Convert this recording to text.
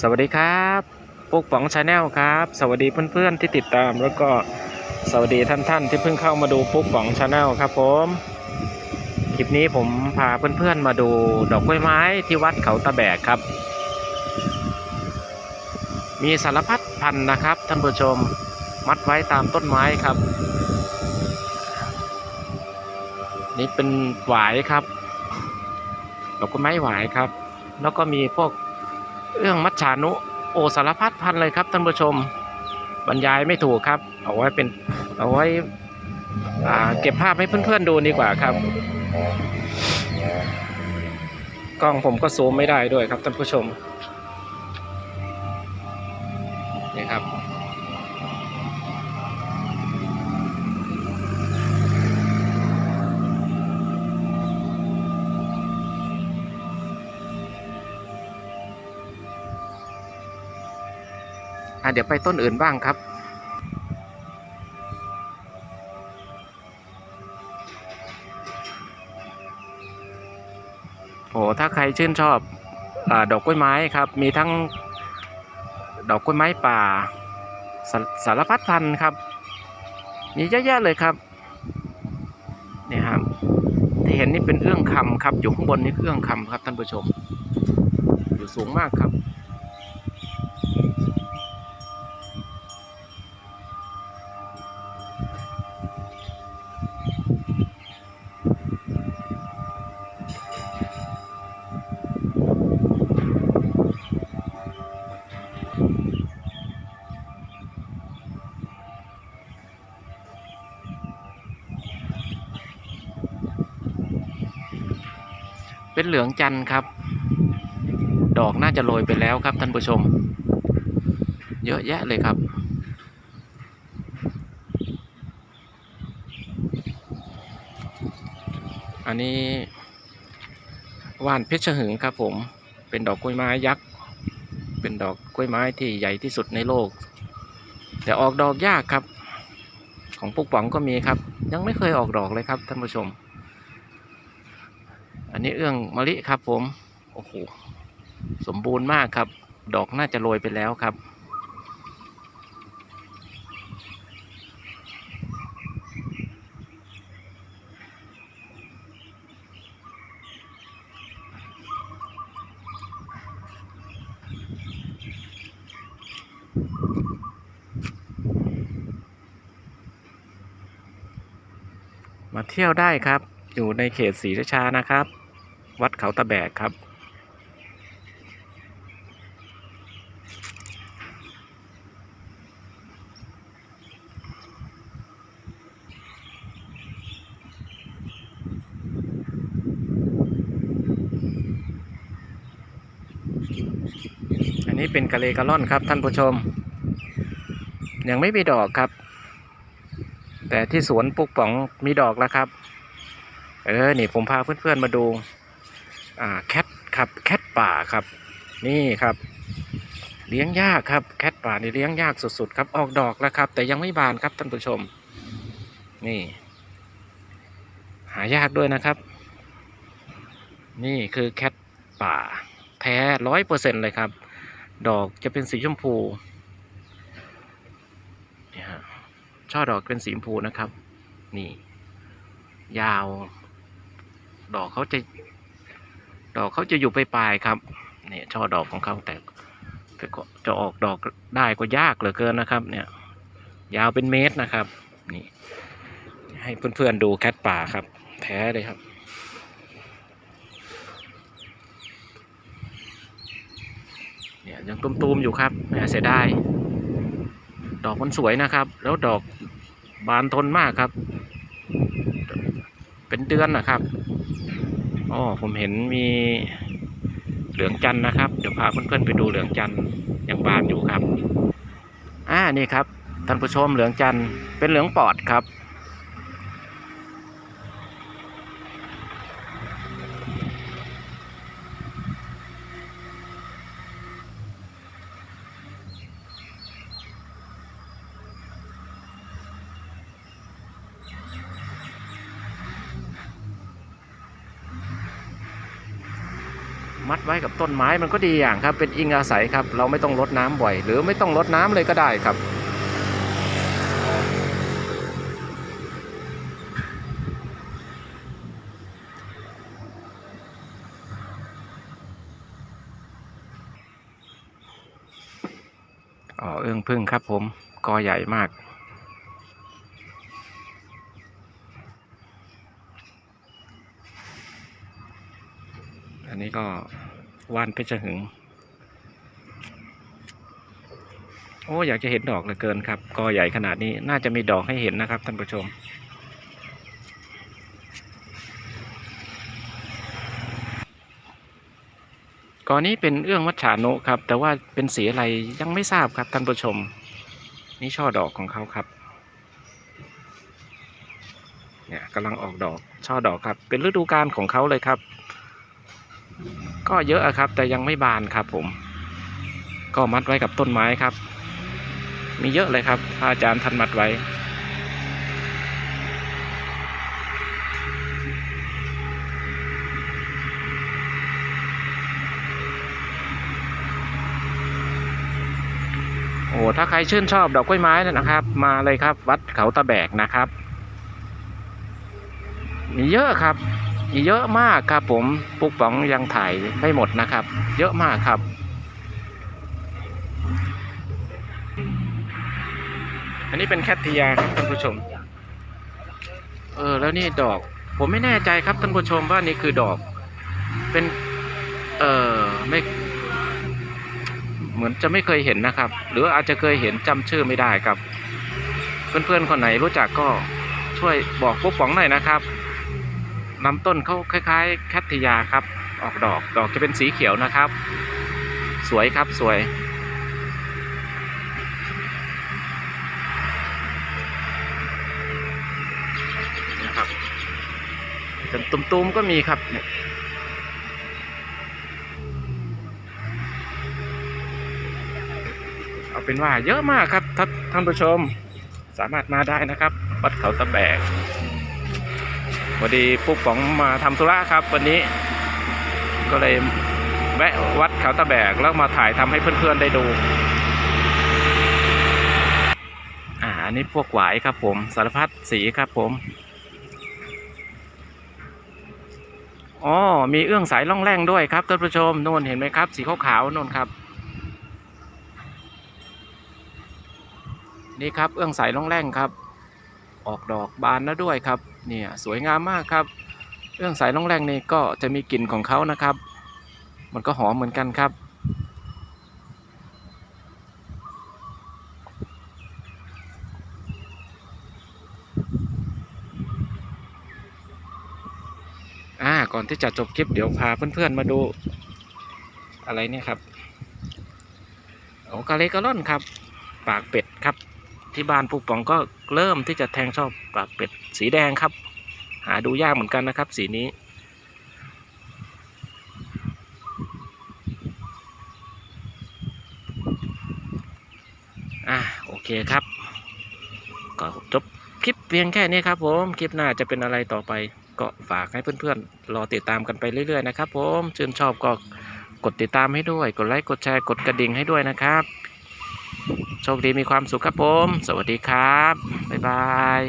สวัสดีครับปุ๊กป๋องชาแนลครับ สวัสดีเพื่อนๆที่ติดตาม แล้วก็สวัสดีท่านๆที่เพิ่งเข้ามาดูปุ๊กป๋องชาแนลครับผมคลิปนี้ผมพาเพื่อนๆมาดูดอกกล้วยไม้ที่วัดเขาตะแบกครับ มีสารพัดพันธุ์นะครับท่านผู้ชมมัดไว้ตามต้นไม้ครับ นี่เป็นหวายครับดอกกล้วยไม้หวายครับ แล้วก็มีพวก เรื่องมัจฉานุโอสารพัดพันเลยครับท่านผู้ชมบรรยายไม่ถูกครับ เอาไว้เป็นเอาไว้เก็บภาพให้เพื่อนๆดูดีกว่าครับ กล้องผมก็ซูมไม่ได้ด้วยครับท่านผู้ชมนี่ครับ เดี๋ยวไปต้นอื่นบ้างครับ โอ้ถ้าใครชื่นชอบอดอกกล้วยไม้ครับ มีทั้งดอกกล้วยไม้ป่าสาสารพัดพันธุ์ครับ มีเยอะแยะเลยครับนี่ครับที่เห็นนี่เป็นเอื้องคำครับ อยู่ข้างบนนี่เอื้องคำครับท่านผู้ชม อยู่สูงมากครับ เป็นเหลืองจันทร์ครับ ดอกน่าจะโรยไปแล้วครับท่านผู้ชม เยอะแยะเลยครับอันนี้ว่านเพชรหึงครับผมเป็นดอกกล้วยไม้ยักษ์ เป็นดอกกล้วยไม้ที่ใหญ่ที่สุดในโลก แต่ออกดอกยากครับ ของปุกป๋องก็มีครับ ยังไม่เคยออกดอกเลยครับท่านผู้ชม นี้เอื้องมะลิครับ ผม โอ้โห สมบูรณ์มากครับ ดอกน่าจะโรยไปแล้วครับ มาเที่ยวได้ครับ อยู่ในเขตศรีราชานะครับ วัดเขาตะแบกครับ อันนี้เป็นกะเลกะล่อนครับท่านผู้ชม ยังไม่มีดอกครับ แต่ที่สวนปลูกป๋องมีดอกแล้วครับ เออ นี่ผมพาเพื่อนๆมาดู อ่าแคทครับแคทป่าครับ นี่ครับ เลี้ยงยากครับแคทป่านี่เลี้ยงยากสุดๆครับออกดอกแล้วครับ แต่ยังไม่บานครับท่านผู้ชม นี่ หายากด้วยนะครับ นี่คือแคทป่า แท้ร้อยเปอร์เซ็นเลยครับ ดอกจะเป็นสีชมพูนี่ฮะช่อดอกเป็นสีชมพูนะครับ นี่ ยาว ดอกเขาจะ ดอกเขาจะอยู่ปลายๆครับเนี่ยช่อดอกของเขาแต่ก็จะออกดอกได้ก็ยากเหลือเกินนะครับ เนี่ย ยาวเป็นเมตรนะครับนี่ให้เพื่อนๆดูแคทป่าครับ แท้เลยครับ เนี่ยยังตุ้มๆอยู่ครับแหมเสียดายดอกมันสวยนะครับ แล้วดอกบานทนมากครับ เป็นเดือนนะครับ อ๋อผมเห็นมีเหลืองจันนะครับ เดี๋ยวพาเพื่อนๆไปดูเหลืองจันยังบานอยู่ครับ อ่านี่ครับท่านผู้ชมเหลืองจันเป็นเหลืองปอดครับ มัดไว้กับต้นไม้มันก็ดีอย่างครับ เป็นอิงอาศัยครับ เราไม่ต้องรดน้ำบ่อย หรือไม่ต้องรดน้ำเลยก็ได้ครับ อ๋อเอื้องพึ่งครับผมกอใหญ่มาก นนี้ก็ว่านเพชรหึง โอ้อยากจะเห็นดอกเหลือเกินครับกอใหญ่ขนาดนี้น่าจะมีดอกให้เห็นนะครับท่านผู้ชม กอนี้เป็นเอื้องมัจฉานุครับ แต่ว่าเป็นสีอะไรยังไม่ทราบครับท่านผู้ชม นี่ช่อดอกของเขาครับเนี่ยกำลังออกดอกช่อดอกครับ เป็นฤดูกาลของเขาเลยครับ ก็เยอะอะครับ แต่ยังไม่บานครับผม ก็มัดไว้กับต้นไม้ครับ มีเยอะเลยครับอาจารย์ท่านมัดไว้โอ้ถ้าใครชื่นชอบดอกกล้วยไม้นะครับ มาเลยครับ วัดเขาตะแบกนะครับ มีเยอะครับ เยอะมากครับผมปุ๊กป๋องยังถ่ายไม่หมดนะครับ เยอะมากครับ อันนี้เป็นแคทเทียครับท่านผู้ชม เออแล้วนี่ดอก ผมไม่แน่ใจครับท่านผู้ชมว่านี่คือดอก เป็น เออไม่เหมือนจะไม่เคยเห็นนะครับ หรืออาจจะเคยเห็นจำชื่อไม่ได้ครับ เพื่อนๆคนไหนรู้จักก็ช่วยบอกพวกป๋องหน่อยนะครับ ลำต้นเขาคล้าย ๆ แคทติยาครับ ออกดอกดอกจะเป็นสีเขียวนะครับ สวยครับสวยนะครับเป็นตุ้มๆก็มีครับเนี่ยเอาเป็นว่าเยอะมากครับท่านท่านผู้ชมสามารถมาได้นะครับ วัดเขาตะแบก พอดีปุ๊กป๋องมาทำธุระครับ วันนี้ ก็เลยแวะวัดเขาตะแบกแล้วมาถ่ายทำให้เพื่อนๆได้ดู อ่าอันนี้พวกหวายครับผมสารพัดสีครับผมอ๋อมีเอื้องสายล่องแร่งด้วยครับท่านผู้ชมโน่นเห็นไหมครับ สีขาวๆโน่นครับ นี่ครับเอื้องสายล่องแร่งครับ ออกดอกบานแล้วด้วยครับเนี่ยสวยงามมากครับเอื้องสายล่องแรงนี่ก็จะมีกลิ่นของเขานะครับ มันก็หอมเหมือนกันครับ อ่าก่อนที่จะจบคลิปเดี๋ยวพาเพื่อนๆมาดู อะไรเนี่ยครับโอกาเลกาล่อนครับ ปากเป็ดครับ ที่บ้านปุกป๋องก็เริ่มที่จะแทงชอบปากเป็ดสีแดงครับ หาดูยากเหมือนกันนะครับ สีนี้ อะโอเคครับ ก็จบคลิปเพียงแค่นี้ครับผมคลิปหน้าจะเป็นอะไรต่อไป ก็ฝากให้เพื่อนๆ รอติดตามกันไปเรื่อยๆนะครับผมชื่นชอบก็กดติดตามให้ด้วย กดไลค์กดแชร์กดกระดิ่งให้ด้วยนะครับ โชคดีมีความสุขครับผม สวัสดีครับ บ๊ายบาย